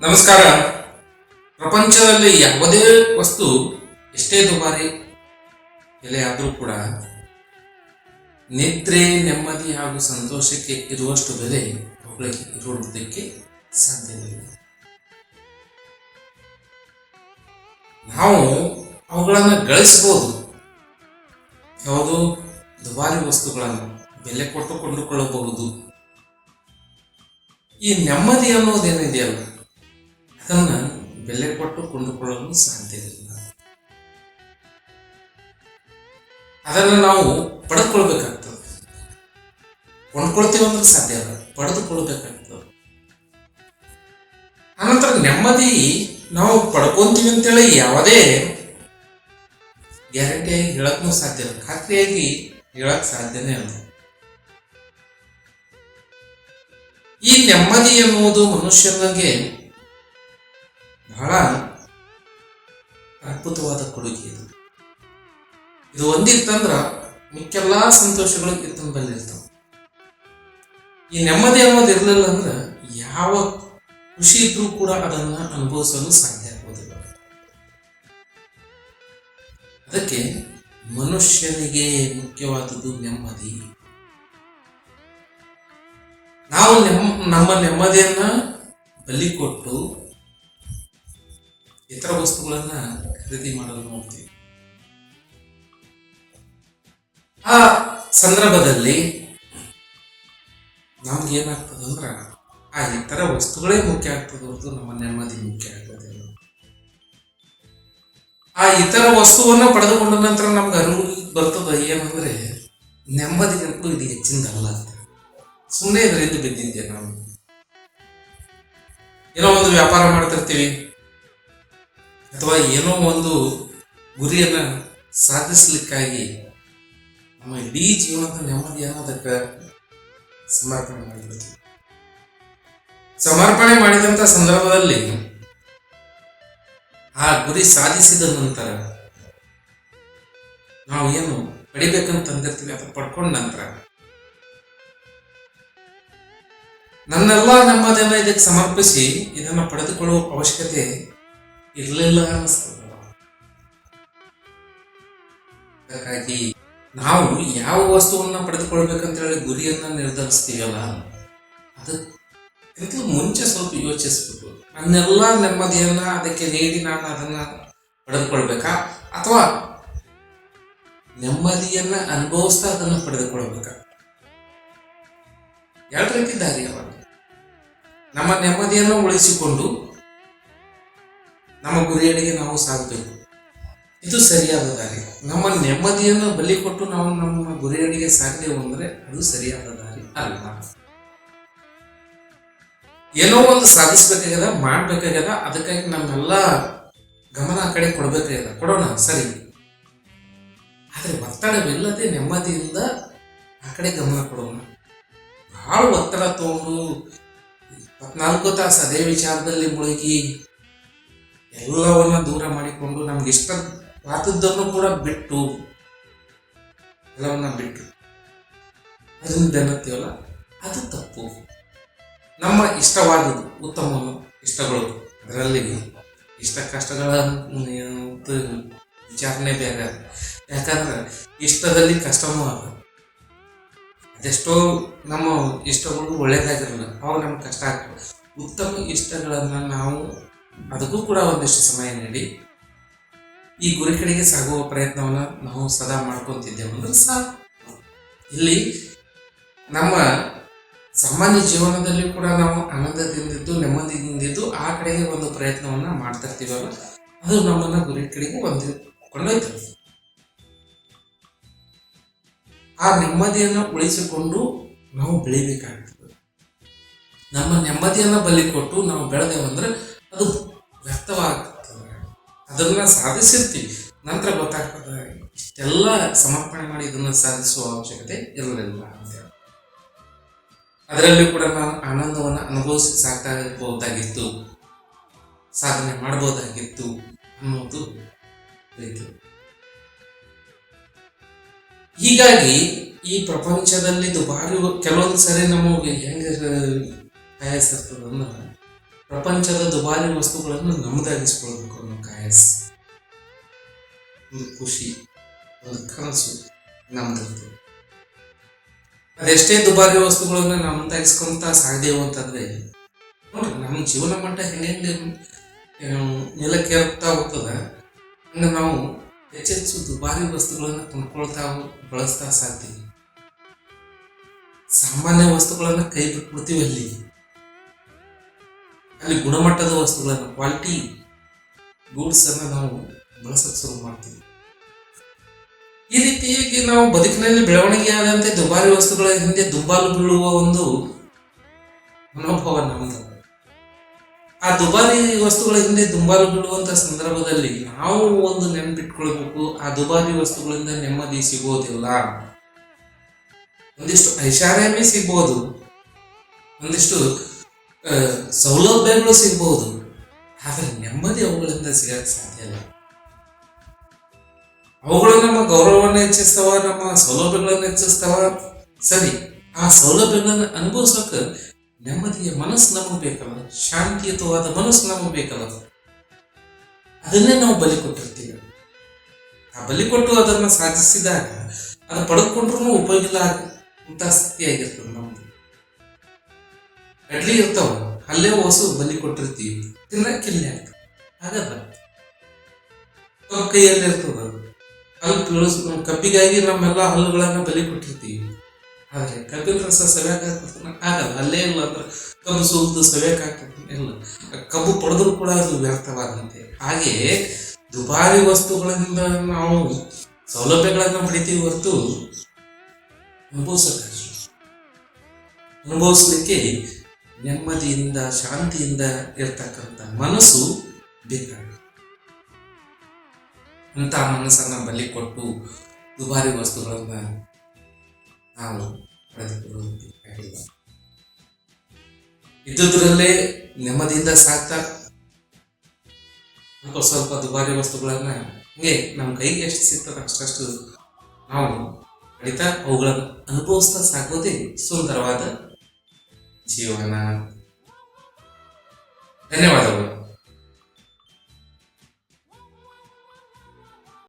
ನಮಸ್ಕಾರ. ಪ್ರಪಂಚದಲ್ಲಿ ಯಾವುದೇ ವಸ್ತು ಎಷ್ಟೇ ದುಬಾರಿ ಬೆಲೆ ಆದರೂ ಕೂಡ ನಿದ್ರೆ, ನೆಮ್ಮದಿ ಹಾಗೂ ಸಂತೋಷಕ್ಕೆ ಇರುವಷ್ಟು ಬೆಲೆ ಅವುಗಳಿಗೆ ಇರುವುದಕ್ಕೆ ಸಾಧ್ಯವಿಲ್ಲ. ನಾವು ಅವುಗಳನ್ನು ಗಳಿಸ್ಬೋದು. ಯಾವುದು ದುಬಾರಿ ವಸ್ತುಗಳನ್ನು ಬೆಲೆ ಕೊಟ್ಟು ಕೊಂಡುಕೊಳ್ಳಬಹುದು. ಈ ನೆಮ್ಮದಿ ಅನ್ನೋದೇನಿದೆಯಲ್ಲ? ಅದನ್ನ ಬೆಲೆ ಕೊಟ್ಟು ಕೊಂಡುಕೊಳ್ಳಲು ಸಾಧ್ಯವಿಲ್ಲ. ಅದನ್ನು ನಾವು ಪಡೆದುಕೊಳ್ಬೇಕಾಗ್ತದೆ ಕೊಂಡ್ಕೊಳ್ತೀವಿ ಅಂದ್ರೆ ಸಾಧ್ಯ ಅಲ್ಲ ಪಡೆದುಕೊಳ್ಬೇಕಾಗ್ತದೆ ಆನಂತರ ನೆಮ್ಮದಿ ನಾವು ಪಡ್ಕೊಂತೀವಿ ಅಂತೇಳಿ ಯಾವುದೇ ಗ್ಯಾರಂಟಿಯಾಗಿ ಹೇಳಕ್ಕೂ ಸಾಧ್ಯ ಇಲ್ಲ ಖಾತ್ರಿಯಾಗಿ ಹೇಳಕ್ ಸಾಧ್ಯನೇ ಇಲ್ಲ. ಈ ನೆಮ್ಮದಿ ಎನ್ನುವುದು ಮನುಷ್ಯನಿಗೆ ಇದು ಒಂದಿತ್ತಂದ್ರ ಮಿಕ್ಕೆಲ್ಲ ಸಂತೋಷಗಳು ಬಲ್ಲಿ ಈ ನೆಮ್ಮದಿ ಅನ್ನೋದು ಇರಲಿಲ್ಲ ಅಂದ್ರೆ ಯಾವ ಖುಷಿ ಇದ್ರೂ ಕೂಡ ಅದನ್ನ ಅನುಭವಿಸಲು ಸಾಧ್ಯ ಆಗುವುದಿಲ್ಲ ಅದಕ್ಕೆ ಮನುಷ್ಯನಿಗೆ ಮುಖ್ಯವಾದದ್ದು ನೆಮ್ಮದಿ. ನಾವು ನೆಮ್ಮ ನಮ್ಮ ನೆಮ್ಮದಿಯನ್ನ ಬಲಿ ಕೊಟ್ಟು ಇತರ ವಸ್ತುಗಳನ್ನ ಖರೀದಿ ಮಾಡಲು ನೋಡ್ತೀವಿ. ಆ ಸಂದರ್ಭದಲ್ಲಿ ನಮ್ಗೆ ಏನಾಗ್ತದಂದ್ರ ಆ ಇತರ ವಸ್ತುಗಳೇ ಮುಖ್ಯ ಆಗ್ತದೆ ಹೊರತು ನಮ್ಮ ನೆಮ್ಮದಿ ಮುಖ್ಯ ಆಗ್ತದೆ. ಆ ಇತರ ವಸ್ತುವನ್ನ ಪಡೆದುಕೊಂಡ ನಂತರ ನಮ್ಗೆ ಅರಿವು ಬರ್ತದ ಏನಂದ್ರೆ ನೆಮ್ಮದಿಗಂತೂ ಇದು ಹೆಚ್ಚಿಂದಲ್ಲ ಅಂತ. ಸುಮ್ಮನೆ ಇದರಿಂದ ಬಿದ್ದಿದ್ದೆ ನಾವು? ಏನೋ ಒಂದು ವ್ಯಾಪಾರ ಮಾಡ್ತಿರ್ತೀವಿ. ಅಥವಾ ಏನೋ ಒಂದು ಗುರಿಯನ್ನ ಸಾಧಿಸ್ಲಿಕ್ಕಾಗಿ ನಮ್ಮ ಇಡೀ ಜೀವನದ ನೆಮ್ಮದಿ ಅದಕ್ಕೆ ಸಮರ್ಪಣೆ ಮಾಡಿಬಿಡ್ತೀವಿ ಸಮರ್ಪಣೆ ಮಾಡಿದಂತ ಸಂದರ್ಭದಲ್ಲಿ ಆ ಗುರಿ ಸಾಧಿಸಿದ ನಂತರ ನಾವು ಏನು ಪಡಿಬೇಕಂತ ಅಂದಿರ್ತೀವಿ ಅದನ್ನ ಪಡ್ಕೊಂಡ ನಂತರ ನನ್ನೆಲ್ಲ ನೆಮ್ಮದಿಯನ್ನ ಇದಕ್ಕೆ ಸಮರ್ಪಿಸಿ ಇದನ್ನ ಪಡೆದುಕೊಳ್ಳುವ ಅವಶ್ಯಕತೆ ಇರಲಿಲ್ಲ ಅನ್ನಿಸ್ತದೆ. ಹಾಗಾಗಿ ನಾವು ಯಾವ ವಸ್ತುವನ್ನು ಪಡೆದುಕೊಳ್ಬೇಕಂತ ಹೇಳಿ ಗುರಿಯನ್ನ ನಿರ್ಧರಿಸ್ತೀವಲ್ಲ ಅದಕ್ಕಿಂತ ಮುಂಚೆ ಸ್ವಲ್ಪ ಯೋಚಿಸ್ಬೇಕು. ನನ್ನೆಲ್ಲ ನೆಮ್ಮದಿಯನ್ನ ಅದಕ್ಕೆ ನೀಡಿ ನಾನು ಅದನ್ನ ಪಡೆದುಕೊಳ್ಬೇಕಾ? ಅಥವಾ ನೆಮ್ಮದಿಯನ್ನ ಅನುಭವಿಸ್ತಾ ಅದನ್ನು ಪಡೆದುಕೊಳ್ಬೇಕಾ? ಎರಡು ರೀತಿ ದಾರಿ ಅವಾಗ ನಮ್ಮ ನೆಮ್ಮದಿಯನ್ನು ಉಳಿಸಿಕೊಂಡು ನಮ್ಮ ಗುರಿಯಡೆಗೆ ನಾವು ಸಾಗಬೇಕು ಇದು ಸರಿಯಾದ ದಾರಿ ನಮ್ಮ ನೆಮ್ಮದಿಯನ್ನು ಬಲಿ ಕೊಟ್ಟು ನಾವು ನಮ್ಮ ಗುರಿಗಳಿಗೆ ಸಾಗಲೇವು ಅಂದರೆ ಅದು ಸರಿಯಾದ ದಾರಿ ಅಲ್ಲ. ಏನೋ ಒಂದು ಸಾಧಿಸ್ಬೇಕಾಗ್ಯದ, ಮಾಡ್ಬೇಕಾಗ್ಯದ, ಅದಕ್ಕಾಗಿ ನಮ್ಮೆಲ್ಲ ಗಮನ ಆ ಕಡೆ ಕೊಡ್ಬೇಕಾಗ್ಯದ. ಕೊಡೋಣ, ಸರಿ. ಆದರೆ ಒತ್ತಡವಿಲ್ಲದೆ ನೆಮ್ಮದಿಯಿಂದ ಆ ಕಡೆ ಗಮನ ಕೊಡೋಣ. ಭಾಳ ಒತ್ತಡ ತಗೊಂಡು ಇಪ್ಪತ್ನಾಲ್ಕು ತಾಸು ಅದೇ ವಿಚಾರದಲ್ಲಿ ಮುಳುಗಿ ಎಲ್ಲವನ್ನ ದೂರ ಮಾಡಿಕೊಂಡು ನಮ್ಗೆ ಇಷ್ಟವಾದದ್ದನ್ನು ಕೂಡ ಬಿಟ್ಟು, ಎಲ್ಲವನ್ನ ಬಿಟ್ಟು. ಅದು ಇದನ್ನತ್ತೀವಲ್ಲ ಅದು ತಪ್ಪು. ನಮ್ಮ ಇಷ್ಟವಾದದ್ದು ಉತ್ತಮ ಇಷ್ಟಗಳು ಅದರಲ್ಲಿ ಇಷ್ಟ ಕಷ್ಟಗಳ ವಿಚಾರಣೆ ಬೇರೆ ಯಾಕಂದ್ರೆ ಇಷ್ಟದಲ್ಲಿ ಕಷ್ಟವೂ ಅದ ಅದೆಷ್ಟೋ ನಮ್ಮ ಇಷ್ಟಗಳು ಒಳ್ಳೇದಾಗಿರಲ್ಲ, ಅವಾಗ ನಮ್ಗೆ ಕಷ್ಟ ಆಗ್ತದೆ. ಉತ್ತಮ ಇಷ್ಟಗಳನ್ನು ನಾವು, ಅದಕ್ಕೂ ಕೂಡ ಒಂದಿಷ್ಟು ಸಮಯ ನೀಡಿ. ಈ ಗುರಿ ಕಡೆಗೆ ಸಾಗುವ ಪ್ರಯತ್ನವನ್ನು ನಾವು ಸದಾ ಮಾಡ್ಕೊತಿದ್ದೇವೆ. ಅಂದ್ರೆ ಸಾಕು ಇಲ್ಲಿ ನಮ್ಮ ಸಾಮಾನ್ಯ ಜೀವನದಲ್ಲಿ ಕೂಡ ನಾವು ಆನಂದದಿಂದಿದ್ದು, ನೆಮ್ಮದಿಯಿಂದಿದ್ದು ಆ ಕಡೆಗೆ ಒಂದು ಪ್ರಯತ್ನವನ್ನ ಮಾಡ್ತಿರ್ತೀವಲ್ಲ ಅದು ನಮ್ಮನ್ನ ಗುರಿ ಕಡೆಗೆ ಒಂದು ಆ ನೆಮ್ಮದಿಯನ್ನು ಉಳಿಸಿಕೊಂಡು ನಾವು ಬೆಳಿಬೇಕಾಗ್ತದೆ. ನಮ್ಮ ನೆಮ್ಮದಿಯನ್ನ ಬಲಿ ಕೊಟ್ಟು ನಾವು ಬೆಳೆದೇವಂದ್ರೆ ಅದನ್ನ ಸಾಧಿಸಿರ್ತೀವಿ ನಂತರ ಗೊತ್ತಾಗ್ತದೆ, ಇಷ್ಟೆಲ್ಲ ಸಮರ್ಪಣೆ ಮಾಡಿ ಇದನ್ನ ಸಾಧಿಸುವ ಅವಶ್ಯಕತೆ ಇರಲಿಲ್ಲ ಅಂತ. ಅದರಲ್ಲಿ ಕೂಡ ನಾವು ಆನಂದವನ್ನು ಅನುಭವಿಸಿ ಸಾಕ್ತಾ ಇರಬಹುದಾಗಿತ್ತು, ಸಾಧನೆ ಮಾಡಬಹುದಾಗಿತ್ತು ಅನ್ನೋದು ರೀತಿ ಹೀಗಾಗಿ ಈ ಪ್ರಪಂಚದಲ್ಲಿ ದುಬಾರಿ ಕೆಲವೊಂದು ಸರಿ ನಮಗೆ ಹೆಂಗೆ ಆಯಾಸಿರ್ತದಂದ್ರೆ ಪ್ರಪಂಚದ ದುಬಾರಿ ವಸ್ತುಗಳನ್ನು ನಮ್ಮದಾಗಿಸ್ಕೊಳ್ಬೇಕು ಅನ್ನೋ ಕಾಯಸ್. ಒಂದು ಖುಷಿ, ಒಂದು ಕನಸು ನಮ್ದಿರ್ತದೆ ಅದೆಷ್ಟೇ ದುಬಾರಿ ವಸ್ತುಗಳನ್ನ ನಮ್ಮದಾಗಿಸ್ಕೊಂತ ಸಾಧ್ಯವು ಅಂತಂದ್ರೆ ನೋಡ್ರಿ ನಮ್ಮ ಜೀವನ ಮಟ್ಟ ಹೆಂಗೆ ನೆಲಕ್ಕೆ ಏರ್ತಾ ಹೋಗ್ತದ, ಹಂಗೆ ನಾವು ಹೆಚ್ಚೆಚ್ಚು ದುಬಾರಿ ವಸ್ತುಗಳನ್ನ ಕೊಂಡ್ಕೊಳ್ತಾ ಬಳಸ್ತಾ ಸಾಧ್ಯ. ಸಾಮಾನ್ಯ ವಸ್ತುಗಳನ್ನ ಕೈ ಬಿಟ್ಬಿಡ್ತೀವಿ ಅಲ್ಲಿ. ಅಲ್ಲಿ ಗುಣಮಟ್ಟದ ವಸ್ತುಗಳನ್ನು ಕ್ವಾಲಿಟಿ ಗೂಡ್ಸನ್ನು ನಾವು ಬಳಸಕ್ ಶುರು ಮಾಡ್ತೀವಿ. ಈ ರೀತಿಯಾಗಿ ನಾವು ಬದುಕಿನಲ್ಲಿ ಬೆಳವಣಿಗೆ ಆದಂತೆ ದುಬಾರಿ ವಸ್ತುಗಳ ಹಿಂದೆ ದುಂಬಾಲು ಬೀಳುವ ಒಂದು ಮನೋಭಾವ ನಮಗೆ ಆ ದುಬಾರಿ ವಸ್ತುಗಳ ಹಿಂದೆ ದುಂಬಾಲು ಬೀಳುವಂತ ಸಂದರ್ಭದಲ್ಲಿ ನಾವು ಒಂದು ನೆನಪಿಟ್ಕೊಳ್ಬೇಕು, ಆ ದುಬಾರಿ ವಸ್ತುಗಳಿಂದ ನೆಮ್ಮದಿ ಸಿಗೋದಿಲ್ಲ. ಒಂದಿಷ್ಟು ಐಷಾರಾಮಿ ಸಿಗ್ಬೋದು, ಒಂದಿಷ್ಟು ಸೌಲಭ್ಯಗಳು ಸಿಗ್ಬೋದು. ಆದರೆ ನೆಮ್ಮದಿ ಅವುಗಳಿಂದ ಸಿಗಕ್ಕೆ ಸಾಧ್ಯ ಇಲ್ಲ. ಅವುಗಳು ನಮ್ಮ ಗೌರವವನ್ನು ಹೆಚ್ಚಿಸ್ತವ, ನಮ್ಮ ಸೌಲಭ್ಯಗಳನ್ನು ಹೆಚ್ಚಿಸ್ತವ. ಸರಿ, ಆ ಸೌಲಭ್ಯಗಳನ್ನು ಅನುಭವಿಸೋಕೆ ನೆಮ್ಮದಿಯ ಮನಸ್ಸು ನಮಗೆ ಬೇಕಲ್ಲ, ಶಾಂತಿಯುತವಾದ ಮನಸ್ಸು ನಮಗೆ ಬೇಕಲ್ಲ. ಅದನ್ನೇ ನಾವು ಬಲಿ ಕೊಟ್ಟಿರ್ತೀವಿ. ಆ ಬಲಿ ಕೊಟ್ಟು ಅದನ್ನು ಸಾಧಿಸಿದಾಗ, ಅದು ಪಡೆದುಕೊಂಡ್ರು ಉಪಯೋಗ ಇಲ್ಲ ಅಂತ ಸ್ಥಿತಿಯಾಗಿರ್ತದೆ ನಮ್ದು. ಕಡ್ಲಿ ಇರ್ತಾವ, ಅಲ್ಲೇ ಹೊಸು ಬಲಿ ಕೊಟ್ಟಿರ್ತೀವಿ ತಿನ್ನಕ್ಕಿಲ್ಲ ಆಗಲ್ಲ ನಮ್ಮ ಕೈಯಲ್ಲಿ ಇರ್ತದ. ಹಲ್ಲು ಕಪ್ಪಿಗಾಗಿ ಕಬ್ಬಿಗಾಗಿ ನಮ್ಮೆಲ್ಲ ಹಲ್ಲುಗಳನ್ನ ಬಲಿ ಕೊಟ್ಟಿರ್ತೀವಿ. ಆದ್ರೆ ಕಬ್ಬಿನ ರಸ ಸವ್ಯಾಕ ಆಗಲ್ಲ ಅಲ್ಲೇ ಇಲ್ಲ ಅಂದ್ರೆ ಕಬ್ಬು ಸುಲಿದು ಸವ್ಯಾಕ ಆಗ್ತದೆ ಇಲ್ಲ. ಕಬ್ಬು ಪಡೆದ್ರು ಕೂಡ ಅದು ವ್ಯರ್ಥವಾದಂತೆ. ಹಾಗೆ ದುಬಾರಿ ವಸ್ತುಗಳಿಂದ ನಾವು ಸೌಲಭ್ಯಗಳನ್ನು ಪಡಿತೀವಿ ಹೊರತು ಅನುಭವಿಸಬೇಕು ಅನುಭವಿಸ್ಲಿಕ್ಕೆ ನೆಮ್ಮದಿಯಿಂದ, ಶಾಂತಿಯಿಂದ ಇರ್ತಕ್ಕಂಥ ಮನಸ್ಸು ಬೇಕಾಗುತ್ತೆ ಅಂತ ಮನಸ್ಸನ್ನ ಬಲಿ ಕೊಟ್ಟು ದುಬಾರಿ ವಸ್ತುಗಳನ್ನ ನಾವು ಪಡೆದುಕೊಳ್ಳುವುದಿಲ್ಲ ಇದ್ದುದರಲ್ಲೇ ನೆಮ್ಮದಿಯಿಂದ ಸಾಕ್ತಾ, ಸ್ವಲ್ಪ ಸ್ವಲ್ಪ ದುಬಾರಿ ವಸ್ತುಗಳನ್ನ ಹಂಗೆ ನಮ್ಮ ಕೈಗೆ ಎಷ್ಟು ಸಿಗ್ತದೆ ಅಷ್ಟಷ್ಟು ನಾವು ಪಡಿತಾ ಅವುಗಳನ್ನು ಅನುಭವಿಸ್ತಾ ಸಾಕೋದೇ ಸುಂದರವಾದ 气温啊。那天晚上